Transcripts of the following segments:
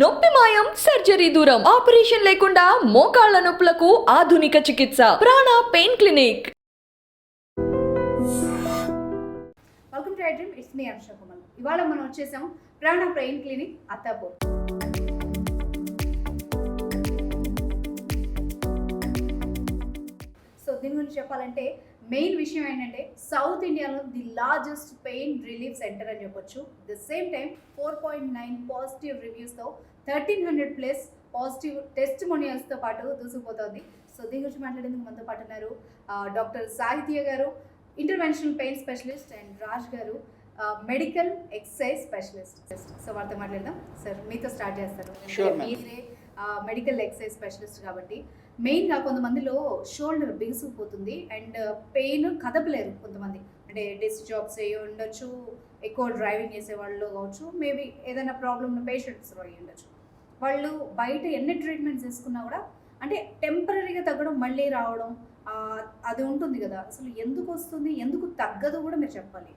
నొప్పి మాయం సర్జరీ దూరం ఆపరేషన్ లేకుండా మోకాళ్ళ నొప్పులకు ఆధునిక చికిత్స Prana pain clinic. Welcome to iDream it's me Harsha Kumar ఇవాళ మనం వచ్చేసాం ప్రాణ పెయిన్ క్లినిక్ అత్తాపూర్. సో దీని గురించి చెప్పాలంటే మెయిన్ విషయం ఏంటంటే సౌత్ ఇండియాలో the largest pain relief centre అని చెప్పొచ్చు. The same time four point nine positive రివ్యూస్తో thirteen hundred plus positive టెస్ట్ మొనియల్స్తో పాటు దూసుకుపోతోంది. సో దీని గురించి మాట్లాడేందుకు మనతో పాటు ఉన్నారు డాక్టర్ సాహిత్య గారు interventional pain specialist and Raj గారు మెడికల్ ఎక్సర్సైజ్ స్పెషలిస్ట్. సో వారితో మాట్లాడదాం. సార్ మీతో స్టార్ట్ చేస్తారు. మీరే మెడికల్ ఎక్సర్సైజ్ స్పెషలిస్ట్ కాబట్టి. మెయిన్గా కొంతమందిలో షోల్డర్ బిగుసుకుపోతుంది అండ్ పెయిన్ కదపలేరు కొంతమంది. అంటే డెస్క్ జాబ్స్ అయ్యి ఉండొచ్చు ఎక్కువ డ్రైవింగ్ చేసే వాళ్ళు కావచ్చు మేబీ ఏదైనా ప్రాబ్లం ఉన్న పేషెంట్స్ అయ్యి ఉండొచ్చు. వాళ్ళు బయట ఎన్ని ట్రీట్మెంట్స్ తీసుకున్నా కూడా అంటే టెంపరీగా తగ్గడం మళ్ళీ రావడం అది ఉంటుంది కదా. అసలు ఎందుకు వస్తుంది ఎందుకు తగ్గదు కూడా మీరు చెప్పాలి.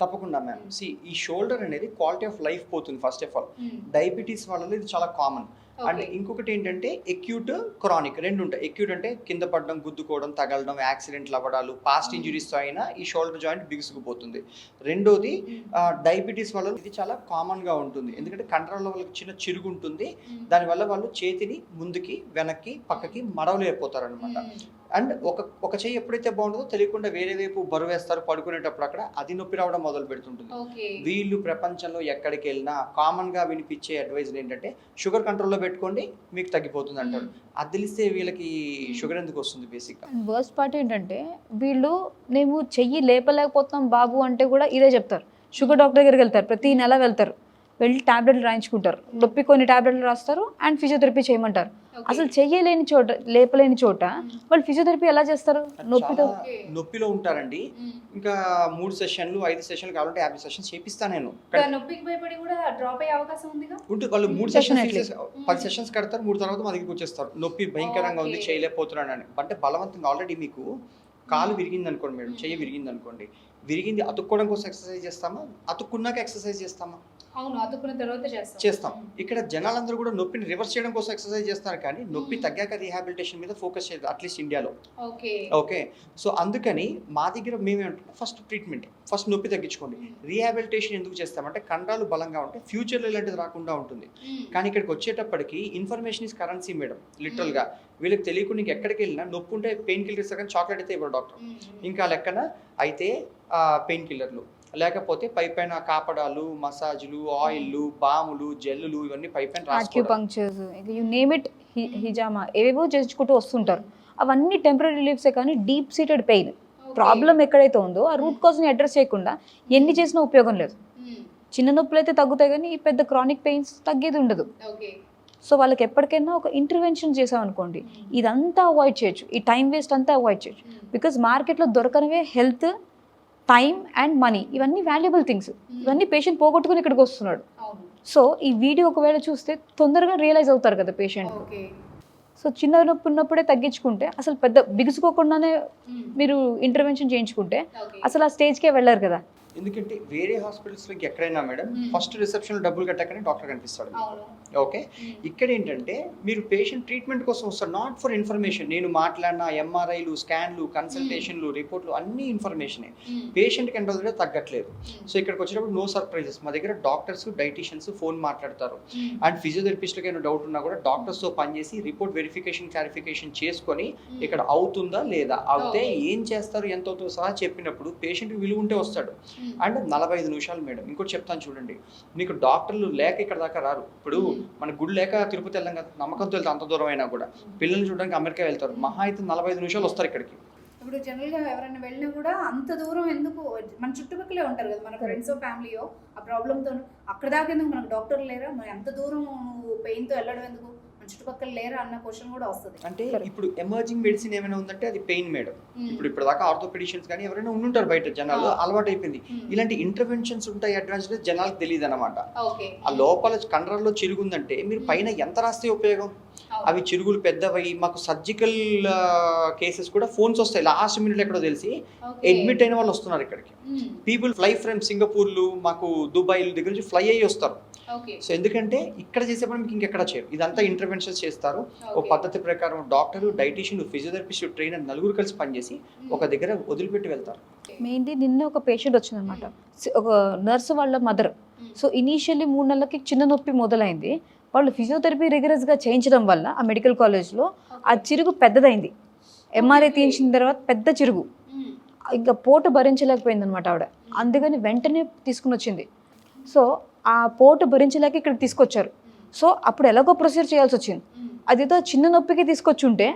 తప్పకుండా మ్యామ్ సి ఈ షోల్డర్ అనేది క్వాలిటీ ఆఫ్ లైఫ్ పోతుంది ఫస్ట్ ఆఫ్ ఆల్ డయాబెటీస్ వాళ్ళలో ఇది చాలా కామన్ అండ్ ఇంకొకటి ఏంటంటే ఎక్యూట్ క్రానిక్ రెండు ఉంటాయి ఎక్యూట్ అంటే కింద పడడం గుద్దుకోవడం తగలడం యాక్సిడెంట్లు అవ్వడాలు పాస్ట్ ఇంజురీస్తో అయినా ఈ షోల్డర్ జాయింట్ బిగుసుకుపోతుంది. రెండోది డయాబెటీస్ వల్ల ఇది చాలా కామన్గా ఉంటుంది. ఎందుకంటే కండరాల వాళ్ళకి చిన్న చిరుగు ఉంటుంది దానివల్ల వాళ్ళు చేతిని ముందుకి వెనక్కి పక్కకి మడవలేకపోతారు అనమాట అండ్ ఒక ఒక చెయ్యి ఎప్పుడైతే బాగుంటుందో తెలియకుండా వేరే వైపు బరువు వేస్తారు పడుకునేటప్పుడు అక్కడ అది నొప్పి రావడం మొదలు పెడుతుంటుంది. ఓకే. వీళ్ళు ప్రపంచంలో ఎక్కడికి వెళ్ళినా కామన్గా వినిపించే అడ్వైజ్ ఏంటంటే షుగర్ కంట్రోల్లో పెట్టుకోండి మీకు తగ్గిపోతుంది అంటారు. అది తెలిస్తే వీళ్ళకి షుగర్ ఎందుకు వస్తుంది బేసిక్ వర్స్ట్ పార్ట్ ఏంటంటే వీళ్ళు మేము చెయ్యి లేపలేకపోతున్నాం బాబు అంటే కూడా ఇదే చెప్తారు. షుగర్ డాక్టర్ దగ్గరికి వెళ్తారు ప్రతి నెల వెళ్తారు. వెళ్ళి టాబ్లెట్లు రాయించుకుంటారు. నొప్పి కొన్ని టాబ్లెట్లు రాస్తారు అండ్ ఫిజియోథెరపీ చేయమంటారు. అసలు చెయ్యలేని చోట లేపలేని చోట వాళ్ళు ఫిజియోథెరపీ ఎలా చేస్తారు? నొప్పితో నొప్పిలో ఉంటారండి. ఇంకా మూడు సెషన్లు ఐదు సెషన్లు కావాలంటే యాభై సెషన్స్ చేపిస్తా నేను. నొప్పికి భయపడి కూడా డ్రాప్ అయ్యే అవకాశం ఉందిగా? ఉంటుంది వాళ్ళు మూడు. సెషన్స్ పది సెషన్స్ కడతారు మూడు తర్వాత మా దగ్గరికి వచ్చేస్తారు. నొప్పి భయంకరంగా ఉంది. చేయలేకపోతున్నాను అని. అంటే బలవంతంగా ఆల్రెడీ మీకు కాలు విరిగింది అనుకోండి మేడం చెయ్యి విరిగింది అనుకోండి. విరిగింది అతుక్కోవడం కోసం ఎక్సర్సైజ్ చేస్తామా? అతుక్కున్నాక ఎక్సర్సైజ్ చేస్తామా? అవును తర్వాత చేస్తాం. చేస్తాం. ఇక్కడ జనాలందరూ కూడా నొప్పిని రివర్స్ చేయడం కోసం ఎక్సర్సైజ్ చేస్తారు కానీ నొప్పి. తగ్గాక రీహాబిలిటేషన్ మీద ఫోకస్ చేయదు అట్లీస్ట్ ఇండియాలో. ఓకే. ఓకే. సో అందుకని మా దగ్గర మేమేమంటున్నాం ఫస్ట్ ట్రీట్మెంట్ ఫస్ట్ నొప్పి తగ్గించుకోండి. రీహాబిలిటేషన్ ఎందుకు చేస్తామంటే కండరాలు బలంగా ఉంటే ఫ్యూచర్లో ఇలాంటిది రాకుండా ఉంటుంది. కానీ ఇక్కడికి వచ్చేటప్పటికి ఇన్ఫర్మేషన్ ఇస్ కరెన్సీ మేడం లిటరల్గా వీళ్ళకి తెలియకుండా నీకు ఎక్కడికి వెళ్ళినా నొప్పి ఉంటే పెయిన్ కిల్లర్ ఇస్తారు కానీ చాక్లెట్ అయితే ఇవ్వరు డాక్టర్. ఇంకా లెక్కన అయితే పెయిన్ కిల్లర్లు. లేకపోతే పై పైన కాపడాలు మసాజ్లు ఆయిల్లు బాములు జెల్లులు ఇవన్నీ పై పైన రాసుకోవడం. ఆక్యుపంక్చర్స్ యూ నేమ్ ఇట్ హిజామా ఏవేవో చేసుకుంటూ వస్తుంటారు. అవన్నీ టెంపరీ రిలీఫ్సే కానీ డీప్ సీటెడ్ పెయిన్ ప్రాబ్లం ఎక్కడైతే ఉందో ఆ రూట్ కాజ్ని అడ్రస్ చేయకుండా ఎన్ని చేసినా ఉపయోగం లేదు. చిన్న నొప్పులు అయితే తగ్గుతాయి కానీ ఈ పెద్ద క్రానిక్ పెయిన్స్ తగ్గేది ఉండదు. ఓకే సో వాళ్ళకి ఎప్పటికైనా ఒక ఇంటర్వెన్షన్ చేసామనుకోండి ఇదంతా అవాయిడ్ చేయొచ్చు. ఈ టైం వేస్ట్ అంతా అవాయిడ్ చేయొచ్చు. బికాజ్ మార్కెట్లో దొరకనివే హెల్త్ టైం అండ్ మనీ ఇవన్నీ వాల్యుబుల్ థింగ్స్. ఇవన్నీ పేషెంట్ పోగొట్టుకుని ఇక్కడికి వస్తున్నాడు. సో ఈ వీడియో ఒకవేళ చూస్తే తొందరగా రియలైజ్ అవుతారు కదా పేషెంట్. సో చిన్న నొప్పి ఉన్నప్పుడే తగ్గించుకుంటే అసలు పెద్ద బిగుసుకోకుండానే మీరు ఇంటర్వెన్షన్ చేయించుకుంటే అసలు ఆ స్టేజ్కే వెళ్ళారు కదా. ఎందుకంటే వేరే హాస్పిటల్స్లోకి ఎక్కడైనా మేడం. ఫస్ట్ రిసెప్షన్ డబ్బులు కట్టకనే డాక్టర్ కనిపిస్తాడు ఓకే? ఇక్కడ ఏంటంటే మీరు పేషెంట్ ట్రీట్మెంట్ కోసం వస్తారు నాట్ ఫర్ ఇన్ఫర్మేషన్ నేను మాట్లాడిన ఎంఆర్ఐలు స్కాన్లు కన్సల్టేషన్లు రిపోర్ట్లు అన్ని ఇన్ఫర్మేషనే పేషెంట్కి ఎంత అవుతుందో తగ్గట్లేదు. సో ఇక్కడికి వచ్చినప్పుడు నో సర్ప్రైజెస్ మా దగ్గర డాక్టర్స్ డైటీషియన్స్ ఫోన్ మాట్లాడతారు. అండ్ ఫిజియోథెరపిస్ట్కి ఏమైనా డౌట్ ఉన్నా కూడా డాక్టర్స్తో పనిచేసి రిపోర్ట్ వెరిఫికేషన్ క్లారిఫికేషన్ చేసుకొని ఇక్కడ అవుతుందా లేదా? అవుతే. ఏం చేస్తారు ఎంత అవుతుందో సహా చెప్పినప్పుడు పేషెంట్కి విలువ ఉంటే వస్తాడు. అండ్ నలభై ఐదు నిమిషాలు మేడం. ఇంకోటి చెప్తాను చూడండి. మీకు డాక్టర్లు లేక ఇక్కడ దాకా రారు. ఇప్పుడు మన గుడి లేక తిరుపతి వెళ్ళాం కదా నమ్మకంతో వెళ్తే అంత దూరం అయినా కూడా. పిల్లల్ని చూడడానికి అమెరికా వెళ్తారు. మహా అయితే నలభై ఐదు నిమిషాలు వస్తారు ఇక్కడికి. ఇప్పుడు జనరల్గా ఎవరైనా వెళ్ళినా కూడా అంత దూరం ఎందుకు? మన చుట్టుపక్కలే ఉంటారు కదా మన ఫ్రెండ్స్ ఫ్యామిలీయో ఆ ప్రాబ్లమ్తో అక్కడ దాకా ఎందుకు మనకు డాక్టర్ లేరా? మరి అంత దూరం పెయిన్తో వెళ్ళడం ఎందుకు? మన చుట్టుపక్కల లేరా అన్న క్వశ్చన్ కూడా వస్తుంది. అంటే. ఇప్పుడు ఎమర్జింగ్ మెడిసిన్ ఏమైనా ఉందంటే అది పెయిన్ మేడం. ఇప్పుడు ఇప్పుడు దాకా ఆర్థోపెడిషియన్స్ కానీ ఎవరైనా ఉండుంటారు బయట జనాలు Ah. అలవాటు అయిపోయింది ఇలాంటి ఇంటర్వెన్షన్స్ ఉంటాయి అడ్వాన్స్ జనాలకు తెలియదు అనమాట ఓకే. ఆ లోపల కండరాల్లో చిరుగుందంటే మీరు పైన ఎంత రాస్తే ఉపయోగం? అవి చిరుగులు పెద్దవై మాకు సర్జికల్ కేసెస్ కూడా ఫోన్స్ వస్తాయి. లాస్ట్ మినిట్ ఎక్కడో తెలిసి అడ్మిట్ అయిన వాళ్ళు వస్తున్నారు ఇక్కడికి. పీపుల్ ఫ్లై ఫ్రమ్ సింగపూర్లు మాకు దుబాయ్ దగ్గర నుంచి ఫ్లై అయ్యి వస్తారు. ఓకే. సో ఎందుకంటే ఇక్కడ చేసేప్పుడు మీకు ఇంకెక్కడ చేయరు. ఇదంతా ఇంటర్వెన్షన్స్ చేస్తారు. ఒక. పద్ధతి ప్రకారం డాక్టర్ డైటీషియన్ ఫిజియోథెరపిస్ట్ ట్రైనర్ నలుగురు కలిసి పనిచేసి ఒక దగ్గర వదిలిపెట్టి వెళ్తారు. మెయిన్లీ నిన్న ఒక పేషెంట్ వచ్చిందనమాట ఒక నర్సు వాళ్ళ మదర్ సో ఇనీషియల్లీ మూడు నెలలకి చిన్న నొప్పి మొదలైంది. వాళ్ళు ఫిజియోథెరపీ రిగరస్గా చేయించడం వల్ల ఆ మెడికల్ కాలేజ్లో ఆ చిరుగు పెద్దదైంది. ఎంఆర్ఐ తీయించిన తర్వాత పెద్ద చిరుగు. ఇంకా పోటు భరించలేకపోయింది అనమాట ఆవిడ. అందుకని వెంటనే తీసుకుని వచ్చింది. సో ఆ పోటు భరించలేక ఇక్కడికి తీసుకొచ్చారు. సో అప్పుడు ఎలాగో ప్రొసీజర్ చేయాల్సి వచ్చింది. అదేదో చిన్న నొప్పికి తీసుకొచ్చి ఉంటే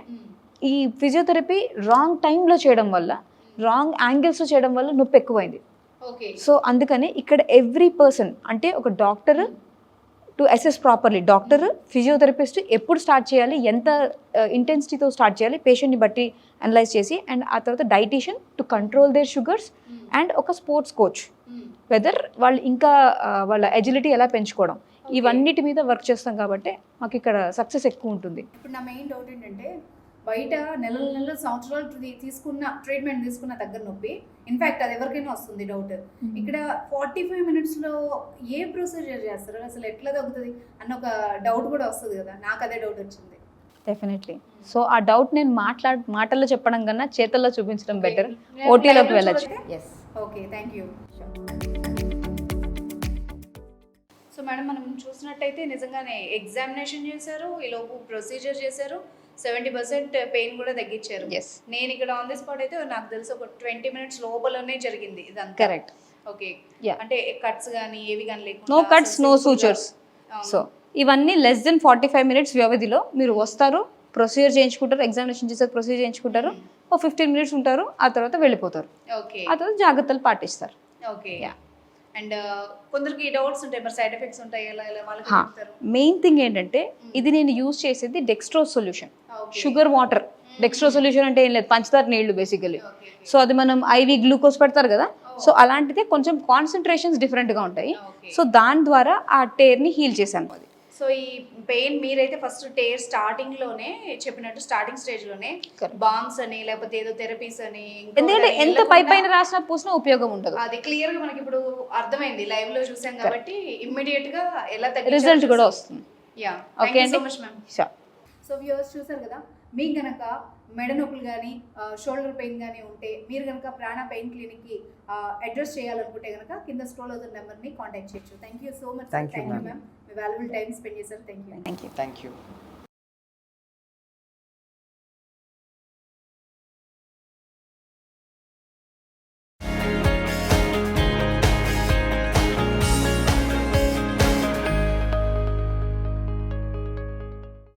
ఈ ఫిజియోథెరపీ రాంగ్ టైంలో చేయడం వల్ల రాంగ్ యాంగిల్స్లో చేయడం వల్ల నొప్పి ఎక్కువైంది. ఓకే సో అందుకని ఇక్కడ ఎవ్రీ పర్సన్ అంటే ఒక doctor to assess properly doctor physiotherapist ఎప్పుడు స్టార్ట్ చేయాలి? ఎంత ఇంటెన్సిటీతో స్టార్ట్ చేయాలి? పేషెంట్ని బట్టి అనలైజ్ చేసి అండ్ ఆ తర్వాత dietician to control their sugars and ఒక స్పోర్ట్స్ కోచ్ వెదర్ వాళ్ళు ఇంకా ఆ, వాళ్ళ ఎజిలిటీ ఎలా పెంచుకోవడం. ఇవన్నిటి మీద వర్క్ చేస్తాం కాబట్టి మాకు ఇక్కడ సక్సెస్ ఎక్కువ ఉంటుంది. ఇప్పుడు నా మెయిన్ డౌట్ ఏంటంటే బయట నెలల నెలల సంవత్సరాలు తీసుకున్న ట్రీట్మెంట్ తీసుకున్న దగ్గర నొప్పి. ఇన్ఫాక్ట్ అది ఎవరికైనా వస్తుంది డౌట్ ఇక్కడ ఫార్టీ ఫైవ్ మినిట్స్లో ఏ ప్రొసీజర్ చేస్తారు? అసలు ఎట్లా తగ్గుతుంది? అన్న ఒక డౌట్ కూడా వస్తుంది కదా. నాకు అదే డౌట్ వచ్చింది. డెఫినెట్లీ సో ఆ డౌట్ నేను మాట్లాడ మాటల్లో చెప్పడం కన్నా చేతల్లో చూపించడం బెటర్ ఓటీలోకి వెళ్ళచ్చు. Yes okay thank you so madam మనం చూసినట్టయితే నిజంగానే ఎగ్జామినేషన్ చేశారు ఈ లోపు ప్రొసీజర్ చేశారు. సెవెంటీ పర్సెంట్ పెయిన్ కూడా తగ్గించారు. నేను ఇక్కడ ఆన్ ది స్పాట్ అయితే నాకు తెలిసి ఒక ట్వంటీ మినిట్స్ లోపలనే జరిగింది ఇదంతా. Correct okay. అంటే కట్స్ కానీ ఏవి కానీ లేకుండా no cuts no sutures. So ఇవన్నీ less than forty five minutes వ్యవధిలో మీరు వస్తారు ప్రొసీజర్ చేయించుకుంటారు ఎగ్జామినేషన్ చేసే ప్రొసీజర్ చేయించుకుంటారు ఓ ఫిఫ్టీన్ మినిట్స్ ఉంటారు ఆ తర్వాత వెళ్ళిపోతారు. ఓకే ఆ తర్వాత జాగ్రత్తలు పాటిస్తారు. ఓకే. అండ్ కొందరికి డౌట్స్ ఉంటాయి మరి సైడ్ ఎఫెక్ట్స్ ఉంటాయి ఎలా ఎలా వాళ్ళకి. చెప్తారు? మెయిన్ థింగ్ ఏంటంటే ఇది నేను యూజ్ చేసేది dextrose solution. Sugar water dextro solution అంటే ఏం లేదు పంచదార నీళ్ళు బేసికలీ. సో అది మనం ఐవి గ్లూకోజ్ పెడతారు కదా? సో అలాంటిదే కొంచెం కాన్సన్ట్రేషన్స్ డిఫరెంట్గా ఉంటాయి. సో దాని ద్వారా ఆ టేర్ని హీల్ చేశాను. అది. సో ఈ పెయిన్ మీరైతే ఫస్ట్ టేర్ స్టార్టింగ్లోనే చెప్పినట్టు స్టార్టింగ్ స్టేజ్లోనే. బాంబ్స్ అని లేకపోతే ఏదో థెరపీస్ అని ఎందుకంటే ఎంత పై పైన రాసినా పూసినా ఉపయోగం ఉండదు అది క్లియర్గా మనకి ఇప్పుడు అర్థమైంది లైవ్లో చూసాం కాబట్టి ఇమ్మీడియట్గా ఎలా రిజల్ట్ కూడా వస్తుంది yeah okay. So much ma'am. So viewers చూసారు కదా మీకు గనక మెడ నొప్పులు కానీ షోల్డర్ పెయిన్ కానీ ఉంటే మీరు కనుక ప్రాణ పెయిన్ క్లినిక్కి అడ్రస్ చేయాలనుకుంటే కనుక కింద స్క్రోల్ అవుతున్న నెంబర్ని కాంటాక్ట్ చేయొచ్చు thank you so much thank you. Ma'am valuable time spend చేశారు thank you thank you thank you